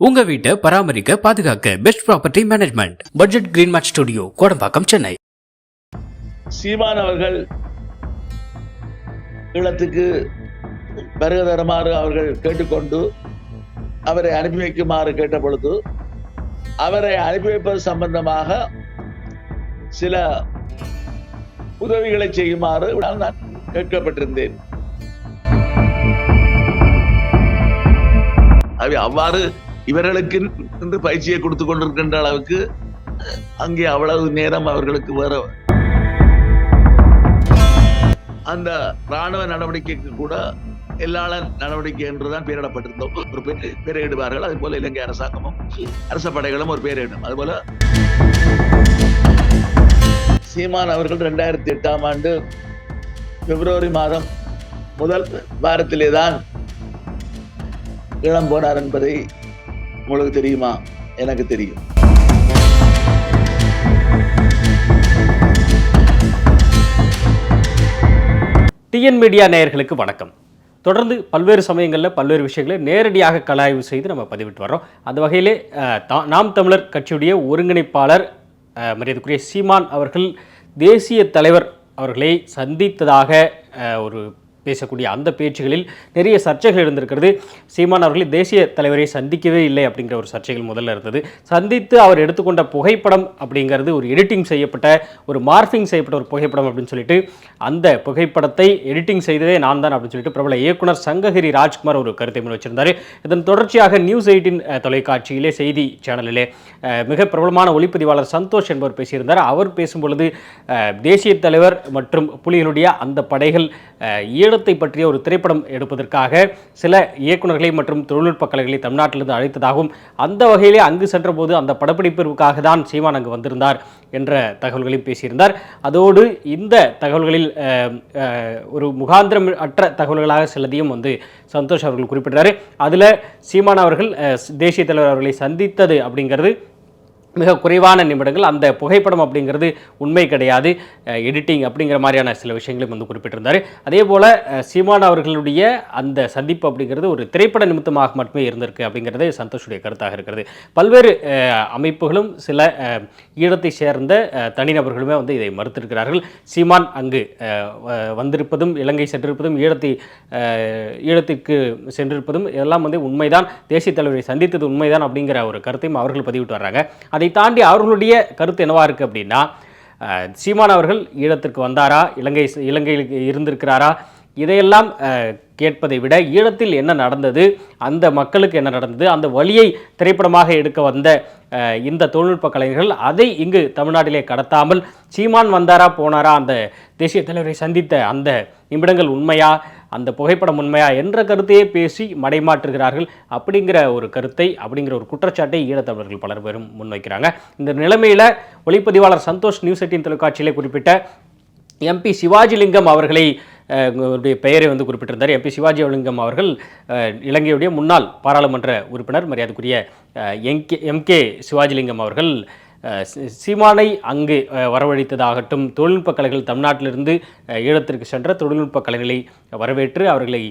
உங்க வீட்டை பராமரிக்க பாதுகாக்க best property management budget green mat studio Kodambakkam Chennai. Seeman அவர்கள் ஈழத்துக்கு வருகை தருமாறு அவர்கள் கேட்டுக்கொண்டு அவரை அனுப்பி வைக்குமாறு கேட்ட பொழுது அவரை அனுப்பி வைப்பது சம்பந்தமாக சில உதவிகளை செய்யுமாறு நான் கேட்கப்பட்டிருந்தேன். அவ்வாறு இவர்களுக்கு என்று பயிற்சியை கொடுத்து கொண்டிருக்கின்ற அளவுக்கு அங்கே அவ்வளவு நேரம் அவர்களுக்கு வேற அந்த ராணுவ நடவடிக்கைக்கு கூட எல்லாள நடவடிக்கை என்றுதான் பெயரிடப்பட்டிருந்தோம். ஒரு பேர் பெயரிடுவார்கள். அது போல இலங்கை அரசாங்கமும் அரச படைகளும் ஒரு பெயரிடும் அதுபோல சீமான் அவர்கள் ரெண்டாயிரத்தி எட்டாம் ஆண்டு பிப்ரவரி மாதம் முதல் வாரத்திலே தான் இளம் போனார் என்பதை உங்களுக்கு தெரியுமா? எனக்கு தெரியும். டிஎன் மீடியா நேயர்களுக்கு வணக்கம். தொடர்ந்து பல்வேறு சமயங்களில் பல்வேறு விஷயங்களை நேரடியாக கலாய்வு செய்து நம்ம பதிவிட்டு வர்றோம். அந்த வகையிலே தா- நாம் தமிழர் கட்சியுடைய ஒருங்கிணைப்பாளர் அஹ், மரியாதைக்குரிய சீமான் அவர்கள் தேசிய தலைவர் அவர்களை சந்தித்ததாக அஹ், ஒரு பேசக்கூடிய அந்த பேச்சுகளில் நிறைய சர்ச்சைகள் இருந்திருக்கிறது. சீமான் அவர்களை தேசிய தலைவரை சந்திக்கவே இல்லை அப்படிங்கிற ஒரு சர்ச்சைகள் முதல்ல இருந்தது. சந்தித்து அவர் எடுத்துக்கொண்ட புகைப்படம் அப்படிங்கிறது ஒரு எடிட்டிங் செய்யப்பட்ட ஒரு மார்பிங் செய்யப்பட்ட ஒரு புகைப்படம் அப்படின்னு சொல்லிட்டு அந்த புகைப்படத்தை எடிட்டிங் செய்ததே நான் தான் அப்படின்னு சொல்லிட்டு பிரபல இயக்குனர் சங்ககிரி ராஜ்குமார் ஒரு கருத்தை முன் வச்சிருந்தார். இதன் தொடர்ச்சியாக நியூஸ் எயிட்டின் தொலைக்காட்சியிலே செய்தி சேனலிலே மிக பிரபலமான ஒளிப்பதிவாளர் சந்தோஷ் என்பவர் பேசியிருந்தார். அவர் பேசும்பொழுது தேசிய தலைவர் மற்றும் புலிகளுடைய அந்த படைகள் ஈழ ஈழத்தை பற்றிய ஒரு திரைப்படம் எடுப்பதற்காக சில இயக்குனர்களை மற்றும் தொழில்நுட்ப கலைகளை தமிழ்நாட்டிலிருந்து அழைத்ததாகவும் அந்த வகையிலே அங்கு சென்றபோது அந்த படப்பிடிப்பிற்காக தான் சீமான் அங்கு வந்திருந்தார் என்ற தகவல்களையும் பேசியிருந்தார். அதோடு இந்த தகவல்களில் ஒரு முகாந்திரம் அற்ற தகவல்களாக சிலதையும் வந்து சந்தோஷ் அவர்கள் குறிப்பிட்டார் அதில் சீமான் அவர்கள் அஹ், தேசிய தலைவர் அவர்களை சந்தித்தது அப்படிங்கிறது மிக குறைவான நிமிடங்கள் அந்த புகைப்படம் அப்படிங்கிறது உண்மை கிடையாது. எடிட்டிங் அப்படிங்கிற மாதிரியான சில விஷயங்களையும் வந்து குறிப்பிட்டிருந்தார். அதே போல் சீமான் அவர்களுடைய அந்த சந்திப்பு அப்படிங்கிறது ஒரு திரைப்பட நிமித்தமாக மட்டுமே இருந்திருக்கு அப்படிங்கிறது சந்தோஷுடைய கருத்தாக இருக்கிறது. பல்வேறு அமைப்புகளும் சில ஈழத்தை சேர்ந்த தனிநபர்களுமே வந்து இதை மறுத்திருக்கிறார்கள். சீமான் அங்கு வ- வந்திருப்பதும் இலங்கை சென்றிருப்பதும் ஈழத்தை ஈழத்திற்கு சென்றிருப்பதும் இதெல்லாம் வந்து உண்மைதான். தேசிய தலைவரை சந்தித்தது உண்மைதான் அப்படிங்கிற ஒரு கருத்தையும் அவர்கள் பதிவிட்டு வர்றாங்க. அதை தாண்டி அவர்களுடைய கருத்து என்னவா இருக்குது அப்படின்னா சீமான் அவர்கள் ஈழத்திற்கு வந்தாரா? இலங்கை இலங்கையில் இருந்திருக்கிறாரா? இதையெல்லாம் கேட்பதை விட ஈழத்தில் என்ன நடந்தது? அந்த மக்களுக்கு என்ன நடந்தது? அந்த வழியை திரைப்படமாக எடுக்க வந்த இந்த தொழில்நுட்ப கலைஞர்கள் அதை இங்கு தமிழ்நாட்டிலே கடத்தாமல் சீமான் வந்தாரா போனாரா? அந்த தேசிய தலைவரை சந்தித்த அந்த நிமிடங்கள் உண்மையா? அந்த புகைப்படம் உண்மையா என்ற கருத்தையே பேசி மடைமாற்றுகிறார்கள். அப்படிங்கிற ஒரு கருத்தை அப்படிங்கிற ஒரு குற்றச்சாட்டை ஈழத்தமிழர்கள் பலர் பேரும் முன்வைக்கிறாங்க. இந்த நிலைமையில் ஒளிப்பதிவாளர் சந்தோஷ் நியூஸ் எயிட்டின் தொலைக்காட்சியிலே குறிப்பிட்ட எம்பி சிவாஜிலிங்கம் அவர்களை உங்களுடைய பெயரை வந்து குறிப்பிட்டிருந்தார். எம்பி சிவாஜி அவலிங்கம் அவர்கள் இலங்கையுடைய முன்னாள் பாராளுமன்ற உறுப்பினர் மரியாதைக்குரிய எம்கே எம்கே சிவாஜிலிங்கம் அவர்கள் சீமானை அங்கு வரவழைத்ததாகட்டும் தொழில்நுட்ப கலைகள் தமிழ்நாட்டிலிருந்து ஈழத்திற்கு சென்ற தொழில்நுட்ப கலைகளை வரவேற்று அவர்களை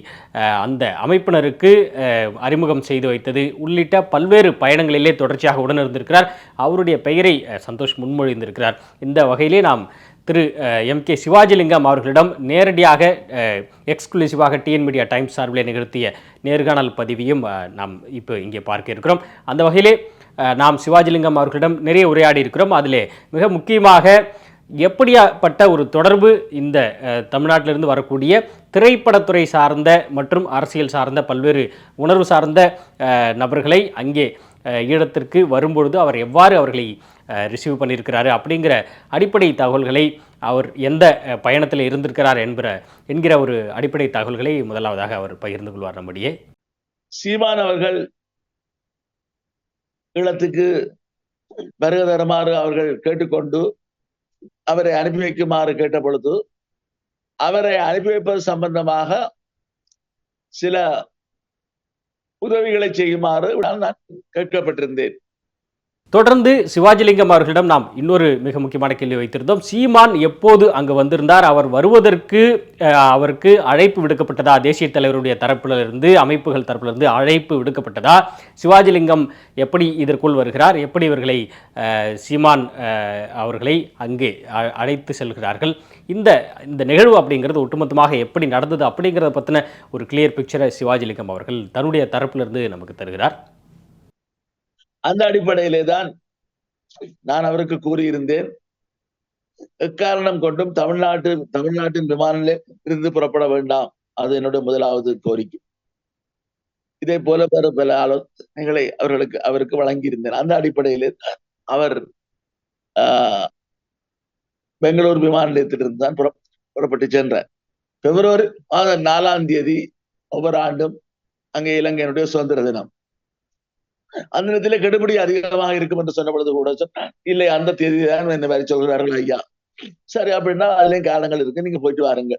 அந்த அமைப்பினருக்கு அறிமுகம் செய்து வைத்தது. உள்ளிட்ட பல்வேறு பயணங்களிலே தொடர்ச்சியாக உடனிருந்திருக்கிறார். அவருடைய பெயரை சந்தோஷ் முன்மொழிந்திருக்கிறார். இந்த வகையிலே நாம் திரு எம். கே. சிவாஜிலிங்கம் அவர்களிடம் நேரடியாக எக்ஸ்க்ளூசிவாக டிஎன் மீடியா டைம்ஸ் சார்பிலே நிகழ்த்திய நேர்காணல் பதிவையும் நாம் இப்போ இங்கே பார்க்க இருக்கிறோம். அந்த வகையிலே நாம் சிவாஜிலிங்கம் அவர்களிடம் நிறைய உரையாடி இருக்கிறோம். அதிலே மிக முக்கியமாக எப்படியாப்பட்ட ஒரு தொடர்பு இந்த தமிழ்நாட்டிலிருந்து வரக்கூடிய திரைப்படத்துறை சார்ந்த மற்றும் அரசியல் சார்ந்த பல்வேறு உணர்வு சார்ந்த நபர்களை அங்கே ஈழத்திற்கு வரும்பொழுது அவர் எவ்வாறு அவர்களை ரிசீவ் பண்ணியிருக்கிறாரு அப்படிங்கிற அடிப்படை தகவல்களை அவர் எந்த பயணத்தில் இருந்திருக்கிறார் என்கிற என்கிற ஒரு அடிப்படை தகவல்களை முதலாவதாக அவர் பகிர்ந்து கொள்வார் நம்முடைய சீமான் அவர்கள் ஈழத்துக்கு வருகை தருமாறு அவர்கள் கேட்டுக்கொண்டு அவரை அனுப்பி வைக்குமாறு கேட்ட பொழுது அவரை அனுப்பி வைப்பது சம்பந்தமாக சில உதவிகளை செய்யுமாறு நான் கேட்கப்பட்டிருந்தேன். தொடர்ந்து சிவாஜிலிங்கம் அவர்களிடம் நாம் இன்னொரு மிக முக்கியமான கேள்வி வைத்திருந்தோம். சீமான் எப்போது அங்கு வந்திருந்தார்? அவர் வருவதற்கு அவருக்கு அழைப்பு விடுக்கப்பட்டதா? தேசிய தலைவருடைய தரப்பிலிருந்து அமைப்புகள் தரப்பிலிருந்து அழைப்பு விடுக்கப்பட்டதா? சிவாஜிலிங்கம் எப்படி இதற்குள் வருகிறார்? எப்படி இவர்களை சீமான் அவர்களை அங்கே அழைத்து செல்கிறார்கள்? இந்த இந்த நிகழ்வு அப்படிங்கிறது ஒட்டுமொத்தமாக எப்படி நடந்தது அப்படிங்கிறத பற்றின ஒரு கிளியர் பிக்சரை சிவாஜிலிங்கம் அவர்கள் தன்னுடைய தரப்பிலிருந்து நமக்கு தருகிறார். அந்த அடிப்படையிலே தான் நான் அவருக்கு கூறியிருந்தேன். எக்காரணம் கொண்டும் தமிழ்நாட்டு தமிழ்நாட்டின் விமானிலே இருந்து புறப்பட வேண்டாம். அது என்னுடைய முதலாவது கோரிக்கை. இதே போல பல பல ஆலோசனைகளை அவர்களுக்கு அவருக்கு வழங்கியிருந்தேன். அந்த அடிப்படையிலே அவர் ஆஹ், பெங்களூர் விமான நிலையத்திலிருந்து தான் புறப்பட்டு சென்றார். பிப்ரவரி மாதம் நாலாம் தேதி ஒவ்வொரு ஆண்டும் அங்கே இலங்கையினுடைய சுதந்திர தினம். அந்த நேரத்தில் கெடுபிடி அதிகமாக இருக்கும் என்று சொன்ன பொழுது கூட சொன்னார் இல்லை அந்த தேதி தான் இந்த மாதிரி சொல்கிறார்கள் ஐயா. சரி அப்படின்னா அதுலயும் காலங்கள் இருக்கு. நீங்க போயிட்டு வாருங்க.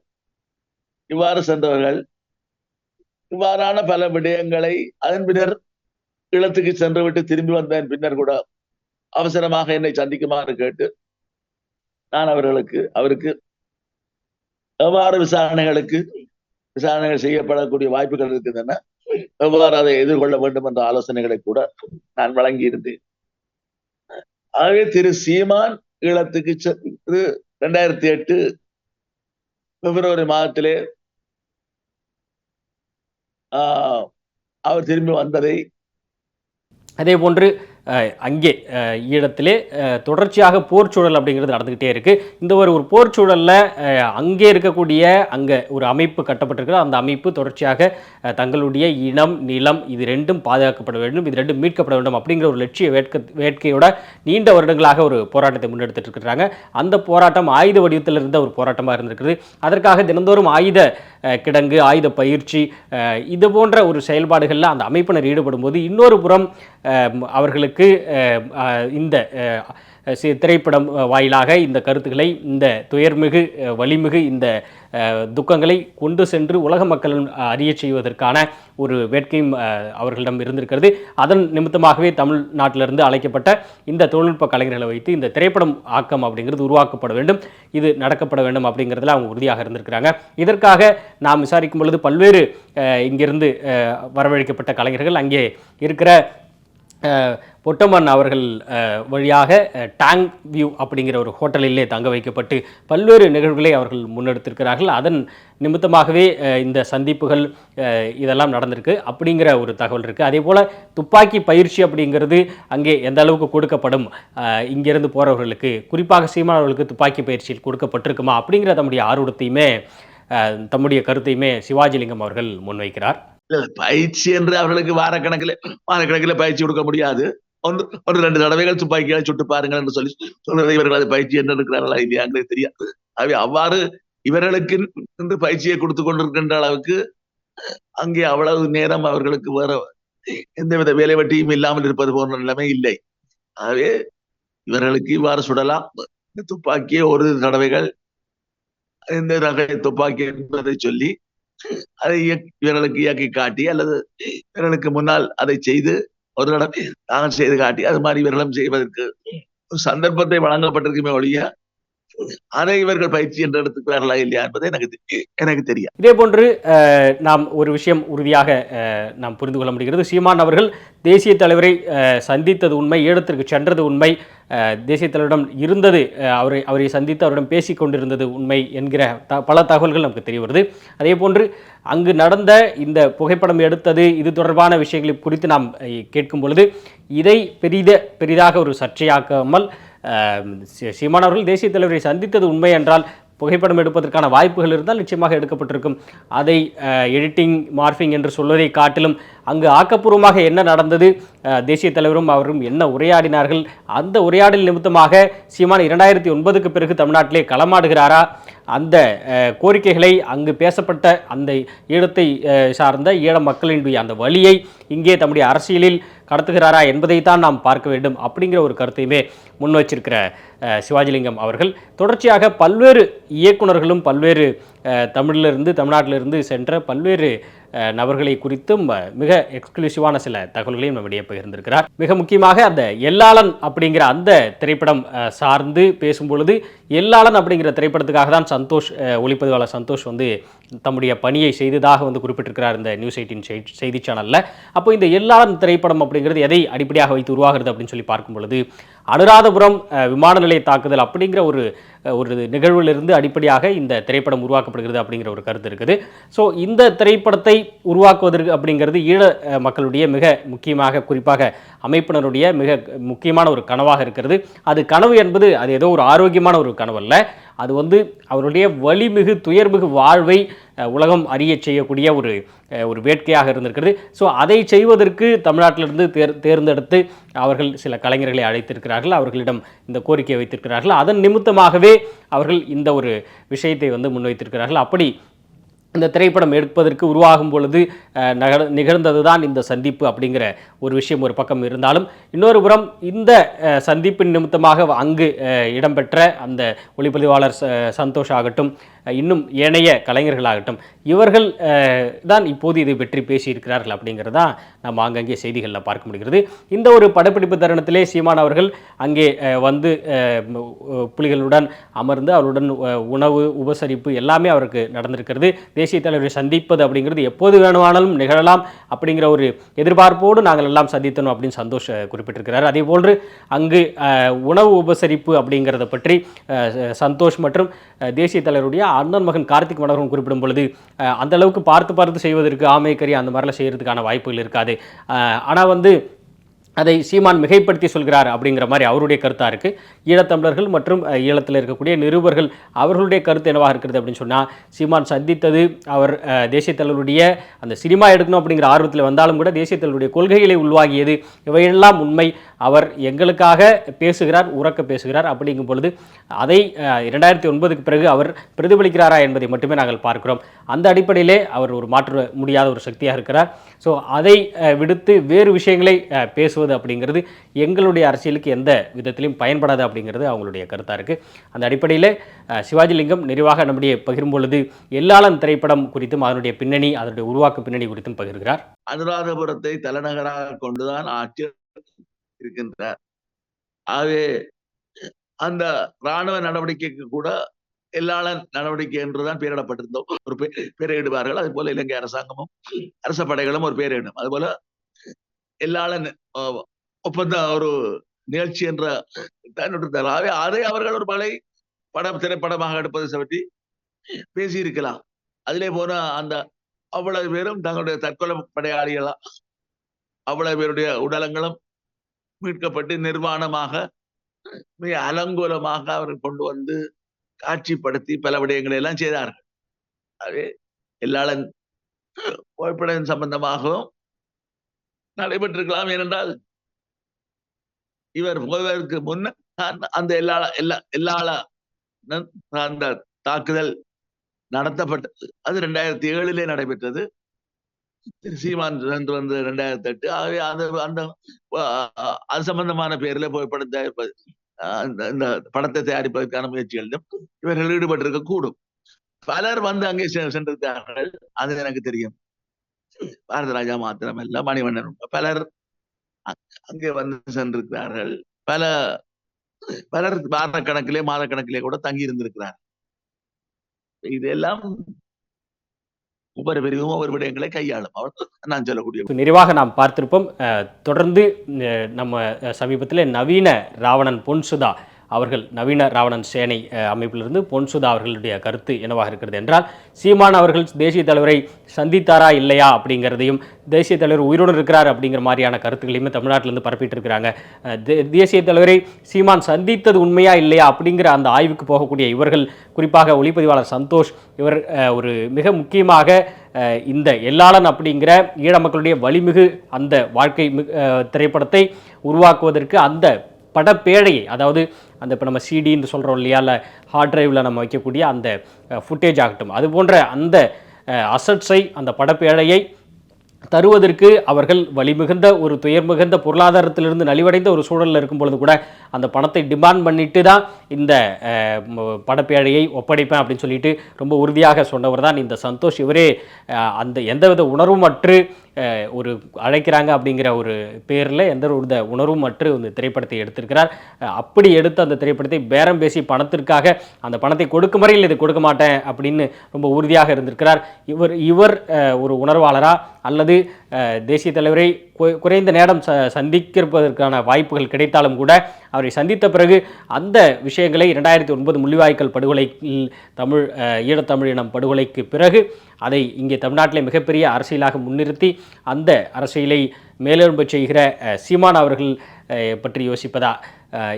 இவ்வாறு சென்றவர்கள் இவ்வாறான பல விடயங்களை அதன் பின்னர் இல்லத்துக்கு சென்று விட்டு திரும்பி வந்தேன். பின்னர் கூட அவசரமாக என்னை சந்திக்குமாறு கேட்டு நான் அவர்களுக்கு அவருக்கு எவ்வாறு விசாரணைகளுக்கு விசாரணைகள் செய்யப்படக்கூடிய வாய்ப்புகள் இருக்குதுன்னா எவ்வாறு அதை எதிர்கொள்ள வேண்டும் என்ற ஆலோசனைகளை கூட நான் வழங்கியிருந்தேன். ஆகவே திரு சீமான் ஈழத்துக்கு சென்று ரெண்டாயிரத்தி எட்டு பிப்ரவரி மாதத்திலே ஆஹ், அவர் திரும்பி வந்ததை அதே போன்று அங்கே ஈழத்திலே தொடர்ச்சியாக போர் சூழல் அப்படிங்கிறது நடந்துக்கிட்டே இருக்குது இந்த ஒரு ஒரு போர் அங்கே இருக்கக்கூடிய அங்கே ஒரு அமைப்பு கட்டப்பட்டிருக்கிற அந்த அமைப்பு தொடர்ச்சியாக தங்களுடைய இனம் நிலம் இது ரெண்டும் பாதுகாக்கப்பட வேண்டும் இது ரெண்டும் மீட்கப்பட வேண்டும் அப்படிங்கிற ஒரு லட்சிய வேட்க வேட்கையோட நீண்ட வருடங்களாக ஒரு போராட்டத்தை முன்னெடுத்துட்டு இருக்கிறாங்க. அந்த போராட்டம் ஆயுத வடிவத்தில் இருந்த ஒரு போராட்டமாக இருந்திருக்கிறது அதற்காக தினந்தோறும் ஆயுத கிடங்கு ஆயுத பயிற்சி இது போன்ற ஒரு செயல்பாடுகளில் அந்த அமைப்பினர் ஈடுபடும் போது இன்னொரு புறம் அவர்களுக்கு இந்த திரைப்படம் வாயிலாக இந்த கருத்துக்களை இந்த துயர்மிகு வலிமிகு இந்த துக்கங்களை கொண்டு சென்று உலக மக்களும் அறியச் செய்வதற்கான ஒரு வேட்கையும் அவர்களிடம் இருந்திருக்கிறது. அதன் நிமித்தமாகவே தமிழ்நாட்டிலிருந்து அழைக்கப்பட்ட இந்த தொழில்நுட்ப கலைஞர்களை வைத்து இந்த திரைப்படம் ஆக்கம் அப்படிங்கிறது உருவாக்கப்பட வேண்டும். இது நடக்கப்பட வேண்டும் அப்படிங்கிறதுல அவங்க உறுதியாக இருந்திருக்கிறாங்க. இதற்காக நாம் விசாரிக்கும் பொழுது பல்வேறு இங்கிருந்து வரவழைக்கப்பட்ட கலைஞர்கள் அங்கே இருக்கிற அஹ், அவர்கள் வழியாக டேங் வியூ அப்படிங்கிற ஒரு ஹோட்டலிலே தங்க வைக்கப்பட்டு பல்வேறு நிகழ்வுகளை அவர்கள் முன்னெடுத்திருக்கிறார்கள். அதன் நிமித்தமாகவே இந்த சந்திப்புகள் இதெல்லாம் நடந்திருக்கு அப்படிங்கிற ஒரு தகவல் இருக்குது அதே போல் துப்பாக்கி பயிற்சி அப்படிங்கிறது அங்கே எந்த அளவுக்கு கொடுக்கப்படும் இங்கேருந்து இங்கிருந்து போகிறவர்களுக்கு குறிப்பாக சீமானவர்களுக்கு துப்பாக்கி பயிற்சியில் கொடுக்கப்பட்டிருக்குமா அப்படிங்கிற தம்முடைய ஆர்வத்தையுமே தம்முடைய கருத்தையுமே சிவாஜிலிங்கம் அவர்கள் முன்வைக்கிறார். பயிற்சி என்று அவர்களுக்கு வாரக்கணக்கில் வாரக்கணக்கில் பயிற்சி கொடுக்க முடியாது. ஒன்று ஒரு ரெண்டு தடவைகள் துப்பாக்கிகளை சுட்டு பாருங்கள் என்று சொல்லி சொல்றதை இவர்கள் அது பயிற்சி என்று இருக்கிறார்களா இல்லையாங்கிறது தெரியாது. ஆகவே அவ்வாறு இவர்களுக்கு என்று பயிற்சியை கொடுத்து கொண்டிருக்கின்ற அளவுக்கு அங்கே அவ்வளவு நேரம் அவர்களுக்கு வேற எந்தவித வேலை வட்டியும் இல்லாமல் இருப்பது போன்ற நிலைமை இல்லை. ஆகவே இவர்களுக்கு இவ்வாறு சுடலாம். இந்த துப்பாக்கியை ஒரு தடவைகள் இந்த ரக துப்பாக்கி என்பதை சொல்லி அதை இயக்- இவர்களுக்கு இயக்கி காட்டி அல்லது இவர்களுக்கு முன்னால் அதை செய்து ஒரு தடவை நாங்கள் செய்து காட்டி அது மாதிரி இவர்களும் செய்வதற்கு சந்தர்ப்பத்தை வழங்கப்பட்டிருக்குமே ஒழிய அதை இவர்கள் பயிற்சி என்று எடுத்துக்கிறார்களா இல்லையா என்பது எனக்கு எனக்கு தெரியும் இதே போன்று நாம் ஒரு விஷயம் உறுதியாக நாம் புரிந்து கொள்ள முடிகிறது. சீமான் அவர்கள் தேசிய தலைவரை சந்தித்தது உண்மை ஈழத்திற்கு சென்றது உண்மை தேசிய தலைவரிடம் இருந்தது அவரை அவரை சந்தித்து அவரிடம் பேசிக் கொண்டிருந்தது உண்மை என்கிற த பல தகவல்கள் நமக்கு தெரிய வருது. அதே போன்று அங்கு நடந்த இந்த புகைப்படம் எடுத்தது இது தொடர்பான விஷயங்களை குறித்து நாம் கேட்கும் பொழுது இதை பெரித பெரிதாக ஒரு சர்ச்சையாக்காமல் சீமான் அவர்கள் தேசிய தலைவரை சந்தித்தது உண்மை என்றால் புகைப்படம் எடுப்பதற்கான வாய்ப்புகள் இருந்தால் நிச்சயமாக எடுக்கப்பட்டிருக்கும். அதை எடிட்டிங் மார்ஃபிங் என்று சொல்வதை காட்டிலும் அங்கு ஆக்கப்பூர்வமாக என்ன நடந்தது தேசிய தலைவரும் அவரும் என்ன உரையாடினார்கள் அந்த உரையாடல் நிமித்தமாக சீமான் இரண்டாயிரத்தி ஒன்பதுக்கு பிறகு தமிழ்நாட்டிலே களமாடுகிறாரா அந்த கோரிக்கைகளை அங்கு பேசப்பட்ட அந்த ஈழத்தை சார்ந்த ஈழ மக்களினுடைய அந்த வழியை இங்கே தம்முடைய அரசியலில் கடத்துகிறாரா என்பதைத்தான் நாம் பார்க்க வேண்டும் அப்படிங்கிற ஒரு கருத்தையுமே முன் வச்சிருக்கிற சிவாஜிலிங்கம் அவர்கள். தொடர்ச்சியாக பல்வேறு இயக்குனர்களும் பல்வேறு தமிழிலிருந்து தமிழ்நாட்டிலிருந்து சென்ற பல்வேறு நபர்களை குறித்தும் மிக எக்ஸ்க்ளூசிவான சில தகவல்களையும் நம்மிடையே பகிர்ந்திருக்கிறார். மிக முக்கியமாக அந்த எல்லாளன் அப்படிங்கிற அந்த திரைப்படம் சார்ந்து பேசும்பொழுது எல்லாளன் அப்படிங்கிற திரைப்படத்துக்காக தான் சந்தோஷ் ஒளிப்பதிவாளர் சந்தோஷ் வந்து தம்முடைய பணியை செய்ததாக வந்து குறிப்பிட்டிருக்கிறார் இந்த நியூஸ் எயிட்டின் செய்தி சேனலில். அப்போ இந்த எல்லாளன் திரைப்படம் அப்படிங்கிறது எதை அடிப்படையாக வைத்து உருவாகிறது அப்படின்னு சொல்லி பார்க்கும் பொழுது அனுராதபுரம் விமான நிலைய தாக்குதல் அப்படிங்கிற ஒரு ஒரு நிகழ்விலிருந்து அடிப்படையாக இந்த திரைப்படம் உருவாக்கப்படுகிறது அப்படிங்கிற ஒரு கருத்து இருக்குது. ஸோ இந்த திரைப்படத்தை உருவாக்குவதற்கு அப்படிங்கிறது ஈழ மக்களுடைய மிக முக்கியமாக குறிப்பாக அமைப்பினருடைய மிக முக்கியமான ஒரு கனவாக இருக்கிறது. அது கனவு என்பது அது ஏதோ ஒரு ஆரோக்கியமான ஒரு கனவு அல்ல அது வந்து அவருடைய வலிமிகு துயர்மிகு வாழ்வை உலகம் அறிய செய்யக்கூடிய ஒரு ஒரு வேட்கையாக இருந்திருக்கிறது. ஸோ அதை செய்வதற்கு தமிழ்நாட்டிலிருந்து தேர் தேர்ந்தெடுத்து அவர்கள் சில கலைஞர்களை அழைத்திருக்கிறார்கள். அவர்களிடம் இந்த கோரிக்கையை வைத்திருக்கிறார்கள். அதன் நிமித்தமாகவே அவர்கள் இந்த ஒரு விஷயத்தை வந்து முன்வைத்திருக்கிறார்கள். அப்படி இந்த திரைப்படம் எடுப்பதற்கு உருவாகும் பொழுது நகர் நிகழ்ந்தது தான் இந்த சந்திப்பு அப்படிங்கிற ஒரு விஷயம் ஒரு பக்கம் இருந்தாலும் இன்னொரு புறம் இந்த சந்திப்பின் நிமித்தமாக அங்கு இடம்பெற்ற அந்த ஒளிப்பதிவாளர் சந்தோஷ் ஆகட்டும் இன்னும் ஏனைய கலைஞர்களாகட்டும் இவர்கள் தான் இப்போது இதை பற்றி பேசியிருக்கிறார்கள் அப்படிங்கிறதா நம்ம ஆங்கங்கே செய்திகளில் பார்க்க முடிகிறது. இந்த ஒரு படப்பிடிப்பு தருணத்திலே சீமான் அவர்கள் அங்கே வந்து புலிகளுடன் அமர்ந்து அவருடன் உணவு உபசரிப்பு எல்லாமே அவருக்கு நடந்திருக்கிறது. தேசிய தலைவரை சந்திப்பது அப்படிங்கிறது எப்போது வேணுமானாலும் நிகழலாம் அப்படிங்கிற ஒரு எதிர்பார்ப்போடு நாங்கள் எல்லாம் சந்தித்தோம் அப்படின்னு சந்தோஷ் குறிப்பிட்டிருக்கிறார். அதே போன்று அங்கு உணவு உபசரிப்பு அப்படிங்கிறத பற்றி ச- சந்தோஷ் மற்றும் தேசிய தலைவருடைய அண்ணன் மகன் கார்த்திக் மனோகரன் குறிப்பிடும் பொழுது அந்த அளவுக்கு பார்த்து பார்த்து செய்வதற்கு ஆமை அந்த மாதிரிலாம் செய்கிறதுக்கான வாய்ப்புகள் இருக்காது. ஆனால் வந்து அதை சீமான் மிகைப்படுத்தி சொல்கிறார் அப்படிங்கிற மாதிரி அவருடைய கருத்தாக இருக்குது ஈழத்தமிழர்கள் மற்றும் ஈழத்தில் இருக்கக்கூடிய நிருபர்கள் அவர்களுடைய கருத்து என்னவாக இருக்கிறது அப்படின்னு சொன்னால் சீமான் சந்தித்தது அவர் தேசிய தலைவருடைய அந்த சினிமா எடுக்கணும் அப்படிங்கிற ஆர்வத்தில் வந்தாலும் கூட தேசிய தலைவருடைய கொள்கைகளை உள்வாகியது இவையெல்லாம் உண்மை. அவர் எங்களுக்காக பேசுகிறார் உறக்க பேசுகிறார். அப்படிங்கும் பொழுது அதை இரண்டாயிரத்தி ஒன்பதுக்கு பிறகு அவர் பிரதிபலிக்கிறாரா என்பதை மட்டுமே நாங்கள் பார்க்கிறோம். அந்த அடிப்படையிலே அவர் ஒரு மாற்ற முடியாத ஒரு சக்தியாக இருக்கிறார். ஸோ அதை விடுத்து வேறு விஷயங்களை பேசுவது அப்படிங்கிறது எங்களுடைய அரசியலுக்கு எந்த விதத்திலையும் பயன்படாது அப்படிங்கிறது அவங்களுடைய கருத்தாக இருக்குது அந்த அடிப்படையில் சிவாஜிலிங்கம் நிறைவாக நம்முடைய பகிரும் பொழுது எல்லாளன் திரைப்படம் குறித்தும் அதனுடைய பின்னணி அதனுடைய உருவாக்க பின்னணி குறித்தும் பகிர்கிறார். அனுராதபுரத்தை தலைநகராக கொண்டுதான் ஆட்சி இருக்கின்றார். ஆகவே அந்த ராணுவ நடவடிக்கைக்கு கூட எல்லாளன் நடவடிக்கை என்றுதான் பெயரிடப்பட்டிருந்தோம். ஒரு பே- பெயரிடுவார்கள் அது போல இலங்கை அரசாங்கமும் அரச படைகளும் ஒரு பெயரிடும் அது போல எல்லாளன் ஒப்பந்த ஒரு நிகழ்ச்சி என்ற தன்னுடைய ஆகவே அதை அவர்கள் ஒரு பலை படம் திரைப்படமாக எடுப்பதை பற்றி பேசியிருக்கலாம். அதிலே போன அந்த அவ்வளவு பேரும் தங்களுடைய தற்கொலை படையாளிகளா அவ்வளவு பேருடைய உடலங்களும் மீட்கப்பட்டு நிர்வாணமாக மிக அலங்கோலமாக அவர்கள் கொண்டு வந்து காட்சிப்படுத்தி பல விடயங்களை எல்லாம் செய்தார்கள். அதே எல்லாளன் புகைப்படம் சம்பந்தமாகவும் நடைபெற்றிருக்கலாம் ஏனென்றால் இவர் போவதற்கு முன்ன அந்த- எல்லா எல்லா எல்லாள அந்த தாக்குதல் நடத்தப்பட்டது. அது ரெண்டாயிரத்தி ஏழிலே நடைபெற்றது. சீமான் சென்று வந்து ரெண்டாயிரத்தி எட்டு ஆகவே அந்த அந்த அது சம்பந்தமான பேர்ல புகைப்படம் தயாரிப்பது இந்த- படத்தை தயாரிப்பதற்கான முயற்சிகளிலும் இவர்கள் ஈடுபட்டிருக்க கூடும். பலர் வந்து அங்கே சென்றிருக்கார்கள் சென்றிருக்கிறார்கள். அது எனக்கு தெரியும். பாரதராஜா மாத்திரமல்ல மணிவண்ணன் பலர் அங்கே வந்து சென்றிருக்கிறார்கள். பல பலர் வாரக்கணக்கிலே மாதக்கணக்கிலே கூட தங்கி இருந்திருக்கிறார் இதெல்லாம் ஒவ்வொரு பிரிவும் ஒவ்வொரு விடயங்களை கையாளும். அவ்வளவு நான் சொல்லக்கூடிய நிறைவாக நாம் பார்த்திருப்போம். தொடர்ந்து நம்ம சமீபத்தில் நவீன ராவணன் பொன்சுதா அவர்கள் நவீன ராவணன் சேனை அமைப்பிலிருந்து பொன்சுதா அவர்களுடைய கருத்து என்னவாக இருக்கிறது என்றால் சீமான் அவர்கள் தேசிய தலைவரை சந்தித்தாரா இல்லையா அப்படிங்கிறதையும் தேசிய தலைவர் உயிரோடு இருக்கிறார் அப்படிங்கிற மாதிரியான கருத்துக்களையுமே தமிழ்நாட்டிலிருந்து பரப்பிட்டு இருக்கிறாங்க தே- தேசிய தலைவரை சீமான் சந்தித்தது உண்மையா இல்லையா அப்படிங்கிற அந்த ஆய்வுக்கு போகக்கூடிய இவர்கள் குறிப்பாக ஒளிப்பதிவாளர் சந்தோஷ் இவர் ஒரு மிக முக்கியமாக இந்த எல்லாளன் அப்படிங்கிற ஈழ மக்களுடைய வலிமிகு அந்த வாழ்க்கை மிகு- திரைப்படத்தை உருவாக்குவதற்கு அந்த படப்பேழையை அதாவது அந்த இப்போ நம்ம சிடின்னு சொல்கிறோம் இல்லையா? இல்லை ஹார்ட் டிரைவில் நம்ம வைக்கக்கூடிய அந்த ஃபுட்டேஜ் ஆகட்டும். அது போன்ற அந்த அசட்ஸை அந்த படப்பேழையை தருவதற்கு அவர்கள் வழிமிகுந்த ஒரு துயர் மிகுந்த பொருளாதாரத்திலிருந்து நலிவடைந்த ஒரு சூழலில் இருக்கும் பொழுது கூட அந்த பணத்தை டிமாண்ட் பண்ணிட்டு தான் இந்த படப்பேழையை ஒப்படைப்பேன் அப்படின்னு சொல்லிட்டு ரொம்ப உறுதியாக சொன்னவர் தான் இந்த சந்தோஷ். இவரே அந்த எந்தவித உணர்வும் அற்று ஒரு அழைக்கிறாங்க அப்படிங்கிற ஒரு பேரில் எந்த ஒரு உணர்வும் அற்று இந்த திரைப்படத்தை எடுத்திருக்கிறார். அப்படி எடுத்து அந்த திரைப்படத்தை பேரம் பேசி பணத்திற்காக அந்த பணத்தை கொடுக்கும் வரையில் இது கொடுக்க மாட்டேன் அப்படின்னு ரொம்ப உறுதியாக இருந்திருக்கிறார். இவர் இவர் ஒரு உணர்வாளரா அல்லது தேசிய தலைவரை குறைந்த நேரம் ச சந்திக்கிறதற்கான வாய்ப்புகள் கிடைத்தாலும் கூட அவரை சந்தித்த பிறகு அந்த விஷயங்களை இரண்டாயிரத்தி ஒன்பது முள்ளிவாய்க்கல் படுகொலையில் தமிழ் ஈழத்தமிழினம் படுகொலைக்கு பிறகு அதை இங்கே தமிழ்நாட்டிலே மிகப்பெரிய அரசியலாக முன்னிறுத்தி அந்த அரசியலை மேலெழும்பு செய்கிற சீமான் அவர்கள் பற்றி யோசிப்பதா?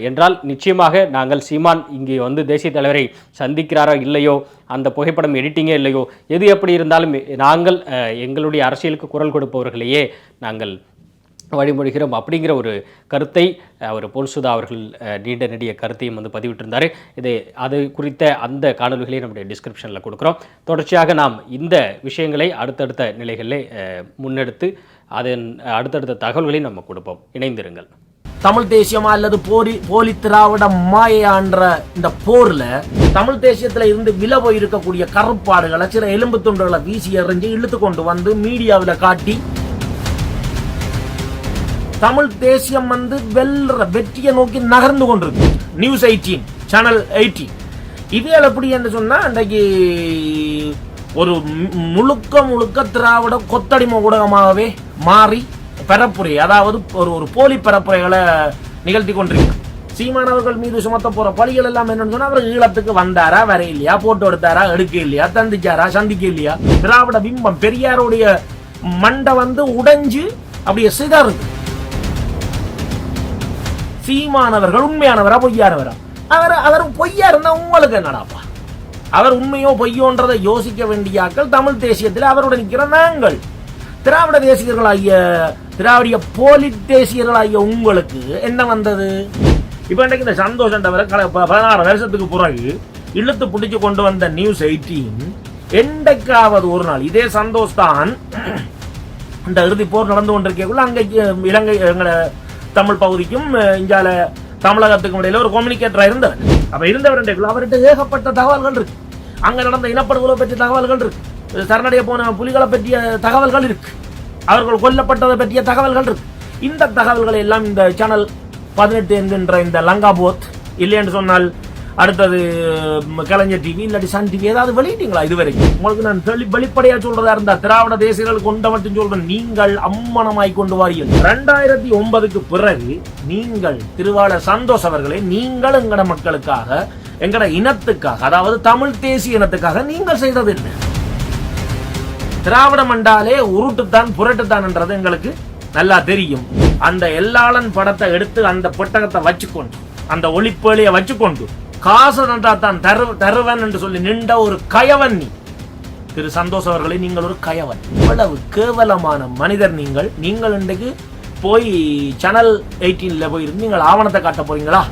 என்றால் நிச்சயமாக நாங்கள் சீமான் இங்கே வந்து தேசிய தலைவரை சந்திக்கிறாரோ இல்லையோ? அந்த புகைப்படம் எடிட்டிங்கே இல்லையோ? எது எப்படி இருந்தாலும் நாங்கள் எங்களுடைய அரசியலுக்கு குரல் கொடுப்பவர்களையே நாங்கள் வழிமொழிகிறோம் அப்படிங்கிற ஒரு கருத்தை அவர் பொன்சுதா அவர்கள் நீண்ட நெடிய கருத்தையும் வந்து பதிவிட்டிருந்தார். இது அது குறித்த அந்த காணொலிகளையும் நம்முடைய டிஸ்கிரிப்ஷனில் கொடுக்குறோம். தொடர்ச்சியாக நாம் இந்த விஷயங்களை அடுத்தடுத்த நிலைகளில் முன்னெடுத்து அதன் அடுத்தடுத்த தகவல்களையும் நம்ம கொடுப்போம். இணைந்திருங்கள். தமிழ் தேசியமா அல்லது போரி போலி திராவிட மாயான்ற இந்த போர்ல தமிழ் தேசியத்துல இருந்து வில போய் இருக்கக்கூடிய கருப்பாடுகளை சில எலும்பு துண்டுகளை வீசி எறிஞ்சு இழுத்து கொண்டு வந்து மீடியாவில் காட்டி தமிழ் தேசியம் வந்து வெல்ற வெற்றியை நோக்கி நகர்ந்து கொண்டிருக்கு. நியூஸ் எயிட்டீன் சேனல் எயிட்டீன் இதே எப்படி என்று சொன்னா அன்றைக்கு ஒரு முழுக்க முழுக்க திராவிட கொத்தடிம ஊடகமாகவே மாறி பரப்புரை அதாவது ஒரு ஒரு போலி பரப்புரைகளை நிகழ்த்தி கொண்டிருக்கிறார் சீமானவர்கள் மீது சுமத்த போற பழிகள் எல்லாம் என்னன்னு சொன்னா அவர் ஈழத்துக்கு வந்தாரா வர இல்லையா போட்டோ எடுத்தாரா எடுக்க இல்லையா தந்திச்சாரா சந்திக்க இல்லையா திராவிட பிம்பம் பெரியாருடைய மண்டை வந்து உடைஞ்சு அப்படியே சிதறுது. சீமானவர்கள் உண்மையானவரா பொய்யானவரா? அவர் அவர் பொய்யா இருந்தா உங்களுக்கு என்னடாப்பா? அவர் உண்மையோ பொய்யோன்றதை யோசிக்க வேண்டிய ஆக்கள் தமிழ் தேசியத்தில் அவருடன் நிற்கிற நாங்கள். திராவிட தேசியர்களாகிய திராவிடிய போலி தேசியர்களாகிய உங்களுக்கு என்ன வந்தது? இப்போ இன்றைக்கு இந்த சந்தோஷன்றவரை கல பதினாறு வருஷத்துக்கு பிறகு இழுத்து பிடிச்சு கொண்டு வந்த நியூஸ் எயிட்டீன் என்றைக்காவது ஒரு நாள் இதே சந்தோஷ் தான் இந்த இறுதி போர் நடந்து கொண்டிருக்கக்குள்ள அங்கே இலங்கை எங்களை தமிழ் பகுதிக்கும் அஹ், இங்கால தமிழகத்துக்கும் இடையில ஒரு கம்யூனிகேட்டரா இருந்தவர் அப்ப இருந்தவர் அவர்கிட்ட ஏகப்பட்ட தகவல்கள் இருக்கு. அங்க நடந்த இனப்படுகொலை பற்றிய தகவல்கள் இருக்கு. சரணடைய போன புலிகளை பற்றிய தகவல்கள் இருக்கு. அவர்கள் கொல்லப்பட்டதை பற்றிய தகவல்கள் இருக்கு. இந்த தகவல்களை எல்லாம் இந்த சேனல் பதினெட்டு என்கின்ற இந்த லங்கா போத் இல்லைன்னு சொன்னால் அடுத்தது கலைஞர் டிவி இல்லாட்டி சன் டிவி ஏதாவது வெளியிட்டீங்களா இதுவரைக்கும்? உங்களுக்கு நான் தெளி வெளிப்படையா சொல்றதா இருந்தா திராவிட தேசியர்கள் கொண்ட மட்டும் சொல்றேன். நீங்கள் அம்மனமாய் கொண்டு வாரியல். ரெண்டாயிரத்தி ஒன்பதுக்கு பிறகு நீங்கள் திருவாளர் சந்தோஷ் அவர்களை நீங்கள் எங்கட மக்களுக்காக எங்கட இனத்துக்காக அதாவது தமிழ் தேசிய இனத்துக்காக நீங்கள் செய்தது என்ன? திராவிடம் என்றாலே உருட்டுத்தான் புரட்டுத்தான் எங்களுக்கு நல்லா தெரியும். அந்த எல்லாளன் படத்தை எடுத்து அந்த புத்தகத்தை வச்சுக்கொண்டு அந்த ஒளிப்பேழையை வச்சுக்கொண்டு காசு நன்றா தான் தரு தருவன் என்று சொல்லி நின்ற ஒரு கயவன் நீ. திரு சந்தோஷ் அவர்களே நீங்கள் ஒரு கயவன். இவ்வளவு கேவலமான மனிதர் நீங்கள். நீங்கள் இன்றைக்கு போய் சேனல் எயிட்டீனில் போயிருந்து நீங்கள் ஆவணத்தை காட்ட போறீங்களா?